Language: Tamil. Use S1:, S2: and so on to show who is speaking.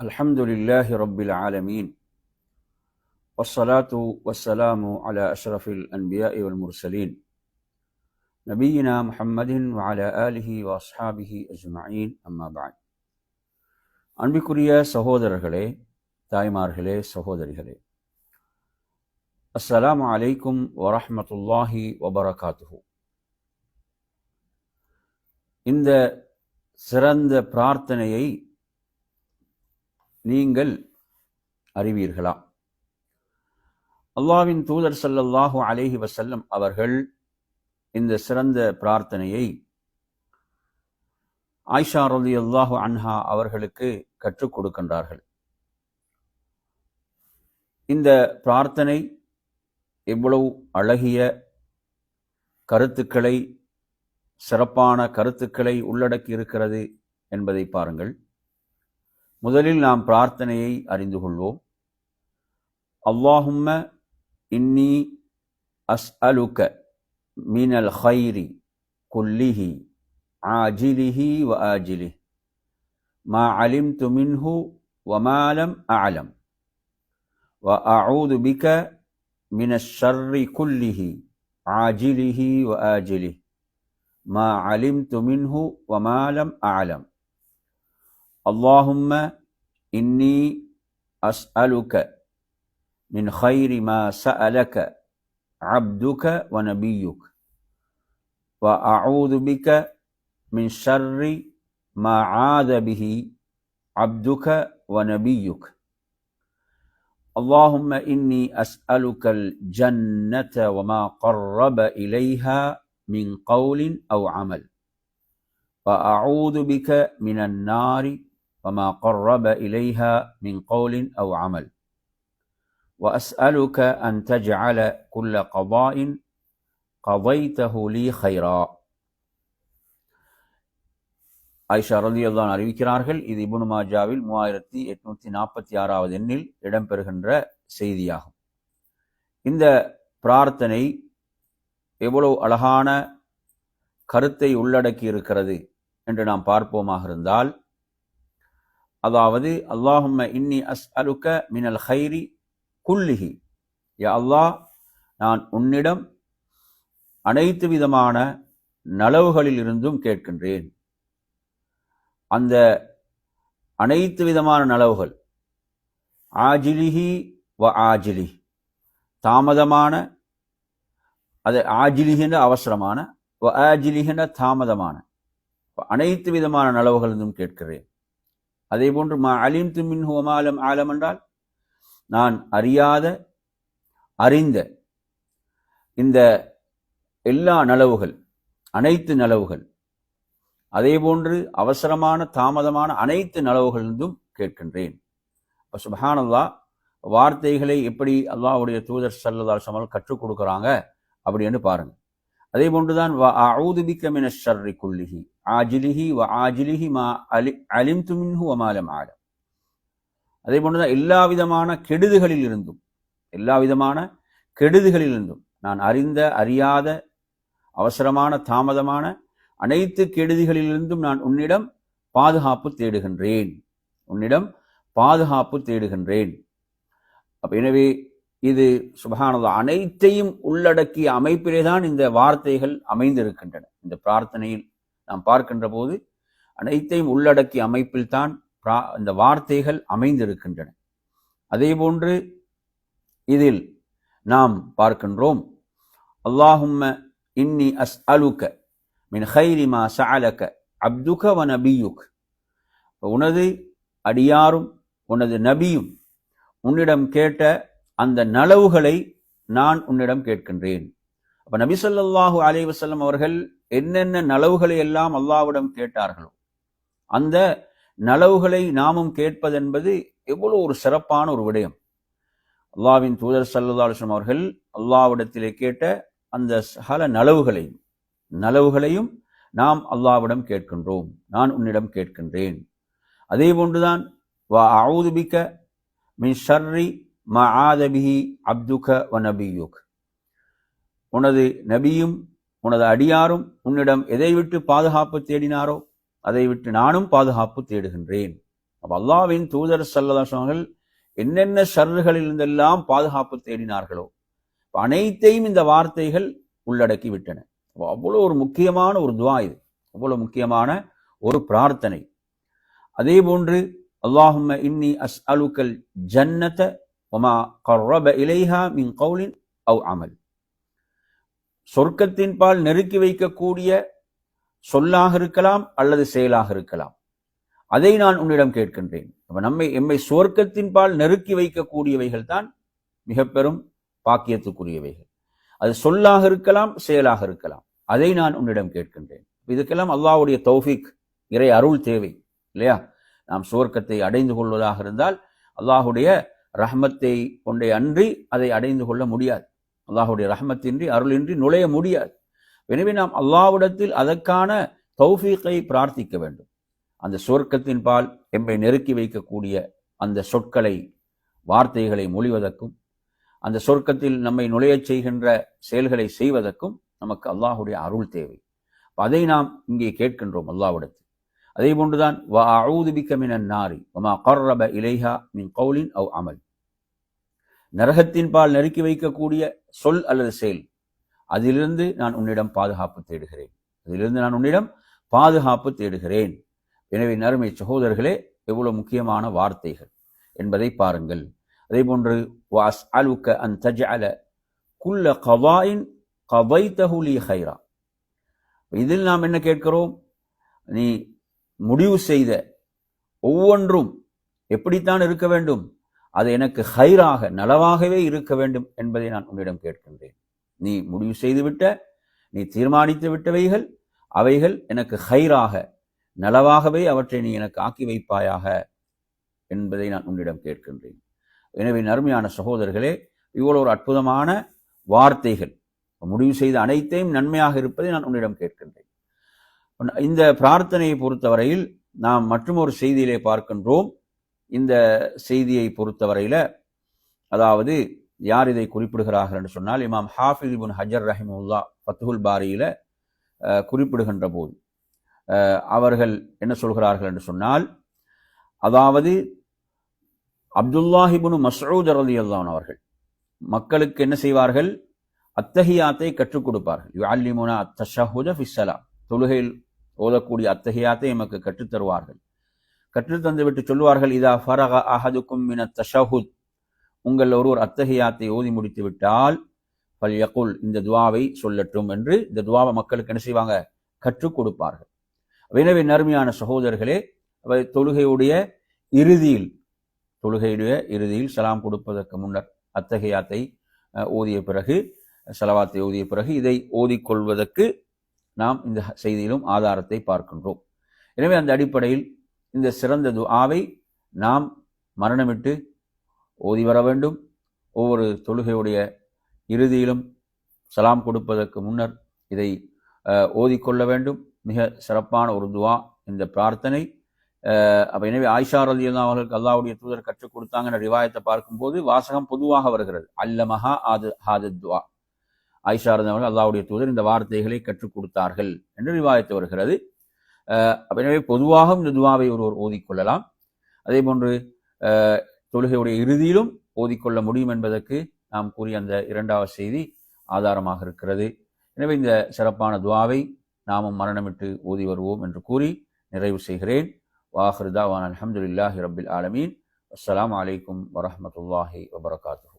S1: الحمد لله رب العالمين والصلاة والسلام على أشرف الأنبياء والمرسلين نبينا محمد وعلى آله وأصحابه أجمعين أما بعد அன்பிற்குரிய சகோதரர்களே தாய்மார்களே சகோதரிகளே அஸ்ஸலாமு அலைக்கும் வரஹ்மத்துல்லாஹி வபரகாத்துஹு இந்த சிறந்த பிரார்த்தனையை நீங்கள் அறிவீர்களா? அல்லாவின் தூதர் சல்லல்லாஹு அலேஹி வசல்லம் அவர்கள் இந்த சிறந்த பிரார்த்தனையை ஆயிஷா ரலியல்லாஹு அன்ஹா அவர்களுக்கு கற்றுக் கொடுக்கின்றார்கள். இந்த பிரார்த்தனை எவ்வளவு அழகிய கருத்துக்களை சிறப்பான கருத்துக்களை உள்ளடக்கி இருக்கிறது என்பதை பாருங்கள். முதலில் நாம் பிரார்த்தனையை அறிந்து கொள்வோம் அல்லாஹும்ம இன்னி அஸ்அலுக மினல் ஹைரி குல்லிஹி ஆஜிலிஹி வ ஆஜிலிஹ் மா அலிம்து மின்ஹு وما لم أعلم وأعوذ بك من الشر كله عاجله وآجله ما علمت منه وما لم أعلم اللهم إني أسألك من خير ما سألك عبدك ونبيك وأعوذ بك من شر ما عاذ به عبدك ونبيك. اللهم إني أسألك الجنة وما قرب إليها من قول أو عمل وأعوذ بك من النار وما قرب إليها من قول أو عمل وأسألك أن تجعل كل قضاء قضيته لي خيرا ஐஷா ரலியல்லான் அறிவிக்கிறார்கள் இது இபுனு மாஜாவில் மூவாயிரத்தி எட்நூத்தி நாற்பத்தி ஆறாவது எண்ணில் இடம்பெறுகின்ற செய்தியாகும் இந்த பிரார்த்தனை எவ்வளவு அழகான கருத்தை உள்ளடக்கி இருக்கிறது என்று நாம் பார்ப்போமாக இருந்தால் அதாவது அல்லாஹும்ம இன்னி அஸ் அலுக்க மினல் ஹைரி குல்லிஹி. யா அல்லாஹ் நான் உன்னிடம் அனைத்து விதமான நலவுகளில் இருந்தும் கேட்கின்றேன். அந்த அனைத்து விதமான நலவுகள் ஆஜிலிஹி வ ஆஜிலி தாமதமான அது ஆஜிலிகின்ற அவசரமான வ ஆஜிலிகின்ற தாமதமான அனைத்து விதமான நலவுகளிலும் கேட்கிறேன். அதே போன்று மா அலிம் துமின் ஹுவமாலம் ஆலம் என்றால் நான் அறியாத அறிந்த இந்த எல்லா நலவுகள் அனைத்து நலவுகள் அதே போன்று அவசரமான தாமதமான அனைத்து நலவுகளிலிருந்தும் கேட்கின்றேன். சுபஹானல்லா வார்த்தைகளை எப்படி அல்லாவுடைய தூதர் சல்லதா சமல் கற்றுக் கொடுக்குறாங்க அப்படின்னு பாருங்கள் அதே போன்றுதான் வ அஊதுபிக்க ஷர்ரி குல்லிஹி. ஆஜிலிஹி வ ஆஜிலிஹி மா அலி அலிம் துமின்ஹு வமாலம் ஆலம். அதே போன்றுதான் எல்லா விதமான கெடுதுகளில் இருந்தும் எல்லா விதமான கெடுதுகளில் இருந்தும் நான் அறிந்த அறியாத அவசரமான தாமதமான அனைத்து கெடுதிகளிலிருந்தும் நான் உன்னிடம் பாதுகாப்பு தேடுகின்றேன். உன்னிடம் பாதுகாப்பு தேடுகின்றேன். அப்ப எனவே இது சுபகானது அனைத்தையும் உள்ளடக்கிய அமைப்பிலே தான் இந்த வார்த்தைகள் அமைந்திருக்கின்றன. இந்த பிரார்த்தனையில் நாம் பார்க்கின்ற போது அனைத்தையும் உள்ளடக்கிய அமைப்பில் தான் இந்த வார்த்தைகள் அமைந்திருக்கின்றன. அதே போன்று இதில் நாம் பார்க்கின்றோம் அல்லாஹும்ம இன்னி அஸ் அலுக்க மின் ஹைரி மா சஅலக அப்துக வ நபியுக். உனது அடியாரும் உனது நபியும் உன்னிடம் கேட்ட அந்த நலவுகளை நான் உன்னிடம் கேட்கின்றேன். அப்ப நபிசல்லாஹு அலி வசல்லம் அவர்கள் என்னென்ன நலவுகளை எல்லாம் அல்லாவிடம் கேட்டார்களோ அந்த நலவுகளை நாமும் கேட்பதென்பது எவ்வளோ ஒரு சிறப்பான ஒரு விடயம். அல்லாவின் தூதர் சல்லா அவர்கள் அல்லாவிடத்திலே கேட்ட அந்த சகல நலவுகளையும் நலவுகளையும் நாம் அல்லாவிடம் கேட்கின்றோம். நான் உன்னிடம் கேட்கின்றேன். அதே போன்றுதான் வா அவுதுபிக்க மின் ஷர்ரி மா ஆதபிஹி அப்துக வ நபியுக். உனது நபியும் உனது அடியாரும் உன்னிடம் எதை விட்டு பாதுகாப்பு தேடினாரோ அதை விட்டு நானும் பாதுகாப்பு தேடுகின்றேன். அப்போ அல்லாவின் தூதர் சல்லதாசவர்கள் என்னென்ன ஷர்றுகளில் இருந்தெல்லாம் பாதுகாப்பு தேடினார்களோ அனைத்தையும் இந்த வார்த்தைகள் உள்ளடக்கி விட்டன அப்ப அவ்வளவு ஒரு முக்கியமான ஒரு துவா இது. அவ்வளவு முக்கியமான ஒரு பிரார்த்தனை. அதே போன்று அல்லாஹும்ம இன்னி அஸ் அலுக்கல் ஜன்னத ஒமா கர்ரப இலைஹா மின் கவுலின் அவ் அமல் சொர்க்கத்தின் பால் நெருக்கி வைக்கக்கூடிய சொல்லாக இருக்கலாம் அல்லது செயலாக இருக்கலாம். அதை நான் உன்னிடம் கேட்கின்றேன். அப்ப நம்மை எம்மை சுவர்க்கத்தின் பால் நெருக்கி வைக்கக்கூடியவைகள் தான் மிக பெரும் பாக்கியத்துக்குரியவைகள். அது சொல்லாக இருக்கலாம் செயலாக இருக்கலாம். அதை நான் உன்னிடம் கேட்கின்றேன். இதுக்கெல்லாம் அல்லாவுடைய தௌஃபிக் இறை அருள் தேவை இல்லையா? நாம் சுவர்க்கத்தை அடைந்து கொள்வதாக இருந்தால் அல்லாஹுடைய ரஹ்மத்தை கொண்டே அன்றி அதை அடைந்து கொள்ள முடியாது. அல்லாஹுடைய ரஹமத்தின்றி அருளின்றி நுழைய முடியாது. எனவே நாம் அல்லாஹ்விடத்தில் அதற்கான தௌஃபீக்கை பிரார்த்திக்க வேண்டும். அந்த சுவர்க்கத்தின் பால் எம்மை நெருக்கி வைக்கக்கூடிய அந்த சொற்களை வார்த்தைகளை மொழிவதற்கும் அந்த சொர்க்கத்தில் நம்மை நுழையச் செய்கின்ற செயல்களை செய்வதற்கும் நமக்கு அல்லாஹுடைய அருள் தேவை. அதை நாம் இங்கே கேட்கின்றோம் அல்லாஹ்விடத்தில். அதே போன்றுதான் வா அஊது மினன் நாரி வமா கர்ரப இலைஹா மின் கௌலின் அவ் அமல். நரகத்தின் பால் நெருக்கி வைக்கக்கூடிய சொல் அல்லது செயல் அதிலிருந்து நான் உன்னிடம் பாதுகாப்பு தேடுகிறேன். அதிலிருந்து நான் உன்னிடம் பாதுகாப்பு தேடுகிறேன். எனவே நறுமை சகோதரர்களே எவ்வளவு முக்கியமான வார்த்தைகள் என்பதை பாருங்கள். அதே போன்று வாஸ் அலுக்க அன் குல்ல கவாயின் கவை தகுலி ஹைரா. இதில் நாம் என்ன கேட்கிறோம்? நீ முடிவு செய்த ஒவ்வொன்றும் எப்படித்தான் இருக்க வேண்டும்? அது எனக்கு ஹைராக நலவாகவே இருக்க வேண்டும் என்பதை நான் உன்னிடம் கேட்கின்றேன். நீ முடிவு செய்துவிட்ட நீ தீர்மானித்து விட்டவைகள் அவைகள் எனக்கு ஹைராக நலவாகவே அவற்றை நீ எனக்கு ஆக்கி வைப்பாயாக என்பதை நான் உன்னிடம் கேட்கின்றேன். எனவே நருமையான சகோதரர்களே இவ்வளோ ஒரு அற்புதமான வார்த்தைகள். முடிவு செய்த அனைத்தையும் நன்மையாக இருப்பதை நான் உன்னிடம் கேட்கின்றேன். இந்த பிரார்த்தனையை பொறுத்தவரையில் நாம் மற்றொரு செய்தியிலே பார்க்கின்றோம். இந்த செய்தியை பொறுத்தவரையில் அதாவது யார் இதை குறிப்பிடுகிறார்கள் என்று சொன்னால் இமாம் ஹாஃபிஸ் இபுன் ஹஜர் ரஹிமுல்லா ஃபத்துகுல் பாரியில் குறிப்பிடுகின்ற போது அவர்கள் என்ன சொல்கிறார்கள் என்று சொன்னால் அதாவது அப்துல்லாஹிபுனு மஸ்ஊத் அலி அல்லான் அவர்கள் மக்களுக்கு என்ன செய்வார்கள்? அத்தஹியாத்தை கற்றுக் கொடுப்பார்கள். யுஅல்லிமுனா அத்தஷஹுத ஃபிஸ்ஸலாம் தொழுகையில் ஓதக்கூடிய அத்தகையாத்தை எமக்கு கற்றுத் தருவார்கள் கற்றுத் சொல்லுவார்கள் இதா ஃபரக அஹதுக்கும் மின தஷஹுத். உங்கள் ஒருவர் அத்தகையாத்தை ஓதி முடித்து விட்டால் பல் யகுல் இந்த துவாவை சொல்லட்டும் என்று இந்த துவாவை மக்களுக்கு என்ன செய்வாங்க? கற்றுக் கொடுப்பார்கள். எனவே நறுமையான சகோதரர்களே அவை தொழுகையுடைய இறுதியில் தொழுகையுடைய இறுதியில் சலாம் கொடுப்பதற்கு முன்னர் அத்தகையாத்தை ஓதிய பிறகு சலவாத்தை ஓதிய பிறகு இதை ஓதிக்கொள்வதற்கு நாம் இந்த செய்தியிலும் ஆதாரத்தை பார்க்கின்றோம். எனவே அந்த அடிப்படையில் இந்த சிறந்த துஆவை நாம் மரணமிட்டு ஓதி வர வேண்டும். ஒவ்வொரு தொழுகையுடைய இறுதியிலும் சலாம் கொடுப்பதற்கு முன்னர் இதை ஓதிக்கொள்ள வேண்டும். மிக சிறப்பான ஒரு துவா இந்த பிரார்த்தனை. அப்போ எனவே ஆயிஷா ரலி அவர்களுக்கு அல்லாவுடைய தூதர் கற்றுக் கொடுத்தாங்கன்ற ரிவாயத்தை பார்க்கும்போது வாசகம் பொதுவாக வருகிறது. அல்லமஹா ஆது ஹாது துவா ஆயிஷா இருந்தவர்கள் அல்லாவுடைய தூதர் இந்த வார்த்தைகளை கற்றுக் கொடுத்தார்கள் என்று விவாதித்து வருகிறது. எனவே பொதுவாக இந்த துவாவை ஒருவர் ஓதிக்கொள்ளலாம் அதே போன்று தொழுகையுடைய இறுதியிலும் ஓதிக்கொள்ள முடியும் என்பதற்கு நாம் கூறிய அந்த இரண்டாவது செய்தி ஆதாரமாக இருக்கிறது. எனவே இந்த சிறப்பான துவாவை நாமும் மரணமிட்டு ஓதி வருவோம் என்று கூறி நிறைவு செய்கிறேன். வாஹிருதா வான் அலமதுல்லாஹி ரபில் ஆலமீன். அஸ்லாம் அலைக்கும் வரமத்துல்லாஹி வபரகாத்து